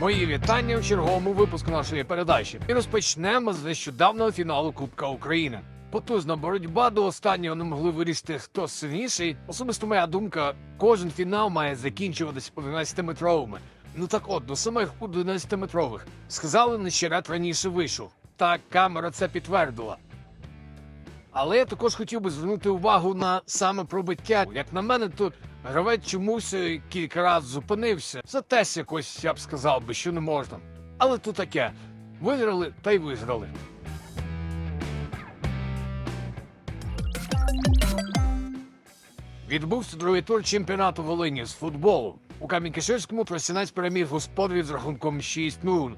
Мої вітання в черговому випуску нашої передачі. І розпочнемо з нещодавнього фіналу Кубка України. Потужна боротьба до останнього не могли вирішити хто сильніший. Особисто моя думка, кожен фінал має закінчуватись 11-метровими. Ну так от, до самих 11-метрових. Сказали, нещерет раніше вийшов. Так, камера це підтвердила. Але я також хотів би звернути увагу на саме пробиття. Як на мене, тут гравець чомусь е, кілька разів зупинився. Це теж якось я б сказав би, що не можна. Але тут таке. Виграли та й виграли. Відбувся другий тур чемпіонату Волині з футболу. У Камінь-Киширському просінець переміг господарів з рахунком 6-0.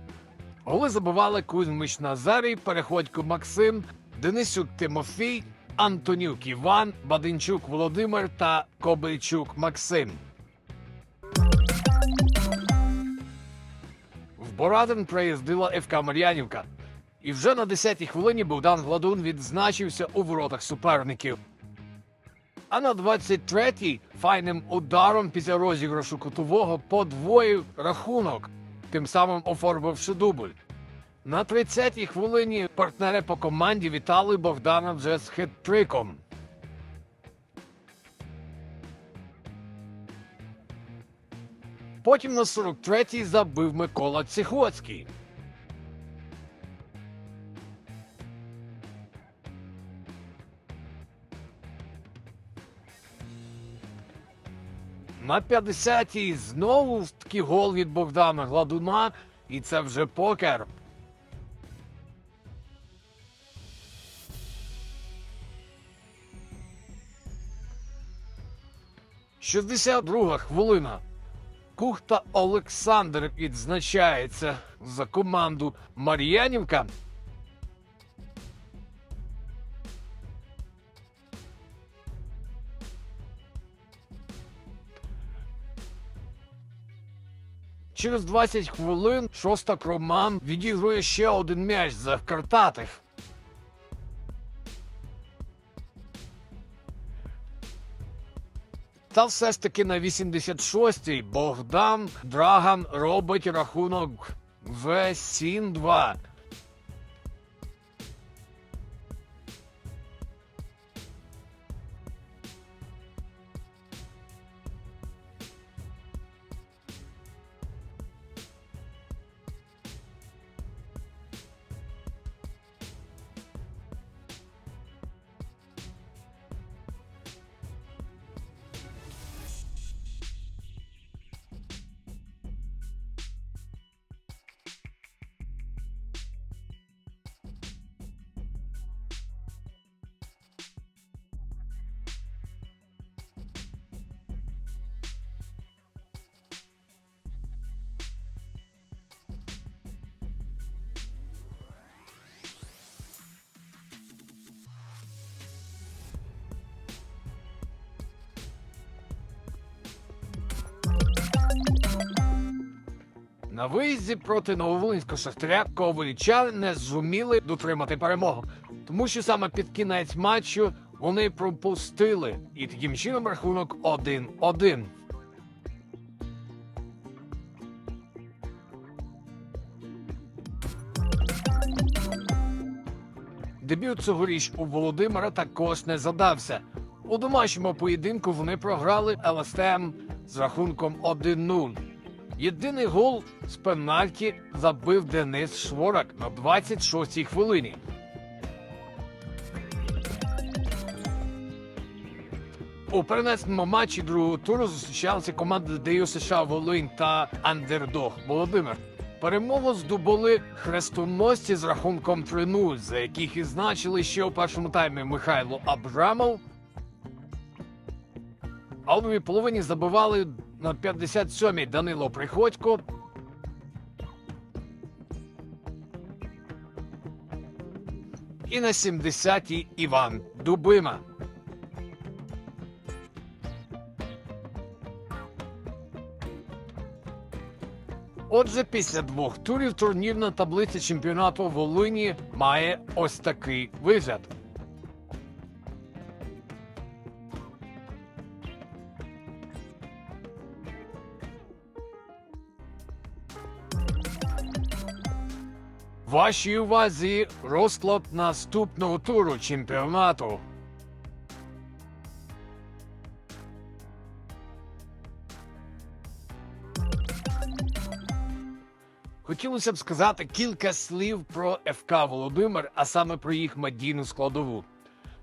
Голи забивали Кузьмич Назарій, Переходько Максим, Денисюк Тимофій, Антонюк Іван, Баденчук Володимир та Кобильчук Максим. В Борадин приїздила ФК Мар'янівка. І вже на 10-й хвилині Богдан Гладун відзначився у воротах суперників. А на 23-й файним ударом після розіграшу кутового подвоїв рахунок, тим самим оформивши дубль. На 30-й хвилині партнери по команді вітали Богдана вже з хет-триком. Потім на 43-й забив Микола Ціхоцький. На 50-й знову ж таки гол від Богдана Гладуна, і це вже покер. Шістдесят друга хвилина. Кухта Олександр відзначається за команду Мар'янівка. Через 20 хвилин шостак Роман відігрує ще один м'яч за Картатих. Та все ж таки на 86-й Богдан Драган робить рахунок в 7-2. На виїзді проти Нововолинського шахтаря ковалічани не зуміли дотримати перемогу, тому що саме під кінець матчу вони пропустили, і таким чином рахунок 1-1. Дебют цьогоріч у Володимира також не задався. У домашньому поєдинку вони програли ЛСТМ з рахунком 1-0. Єдиний гол з пенальті забив Денис Шворак на 26-й хвилині. У перенесеному матчі другого туру зустрічалися команди ДЮ США Волинь та Андердог Володимир. Перемогу здобули хрестоносці з рахунком 3-0, за яких і значили ще у першому таймі Михайло Абрамов. А у другій половині забивали на 57-й Данило Приходько. І на 70-й Іван Дубима. Отже, після двох турів турнірна таблиця чемпіонату Волині має ось такий вигляд. Вашій увазі розклад наступного туру чемпіонату. Хотілося б сказати кілька слів про ФК Володимир, а саме про їх медійну складову.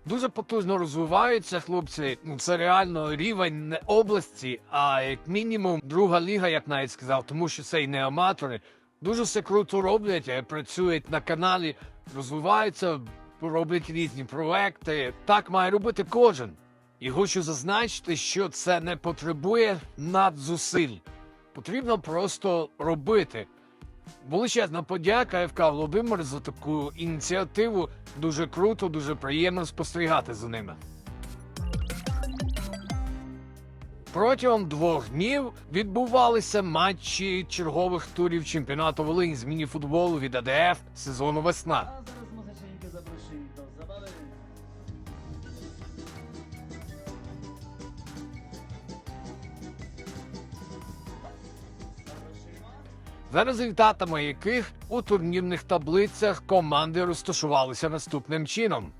Дуже потужно розвиваються хлопці. Ну це реально рівень не області, а як мінімум друга ліга, як навіть сказав, тому що це і не аматори. Дуже все круто роблять, е, працюють на каналі, розвиваються, роблять різні проекти. Так має робити кожен. І хочу зазначити, що це не потребує надзусиль. Потрібно просто робити. Величезна подяка ФК Володимир за таку ініціативу. Дуже круто, дуже приємно спостерігати за ними. Протягом двох днів відбувалися матчі чергових турів чемпіонату Волині з мініфутболу від АДФ сезону весна. За результатами яких у турнірних таблицях команди розташувалися наступним чином.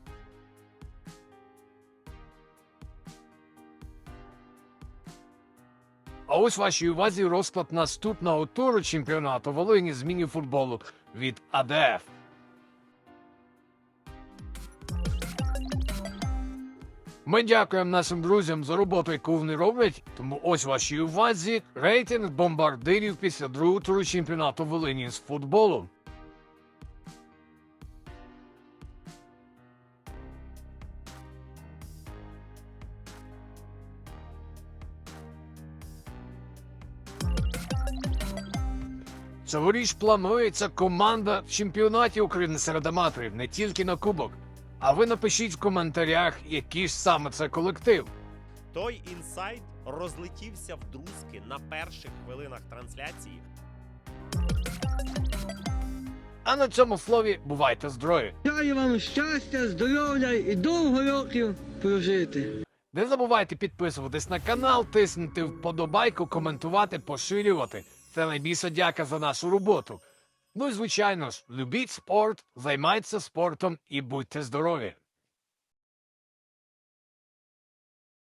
А ось вашій увазі розклад наступного туру чемпіонату Волині з міні-футболу від АДФ. Ми дякуємо нашим друзям за роботу, яку вони роблять. Тому ось вашій увазі рейтинг бомбардирів після другого туру чемпіонату Волині з футболу. Цьогоріч планується команда в чемпіонаті України серед аматорів не тільки на кубок. А ви напишіть в коментарях, який ж саме це колектив. Той інсайт розлетівся в друзки на перших хвилинах трансляції. А на цьому слові бувайте здорові! Бажаю вам щастя, здоров'я і довго років прожити. Не забувайте підписуватись на канал, тиснути вподобайку, коментувати, поширювати. Це найбільша дяка за нашу роботу. Ну і звичайно ж, любіть спорт, займайтеся спортом і будьте здорові!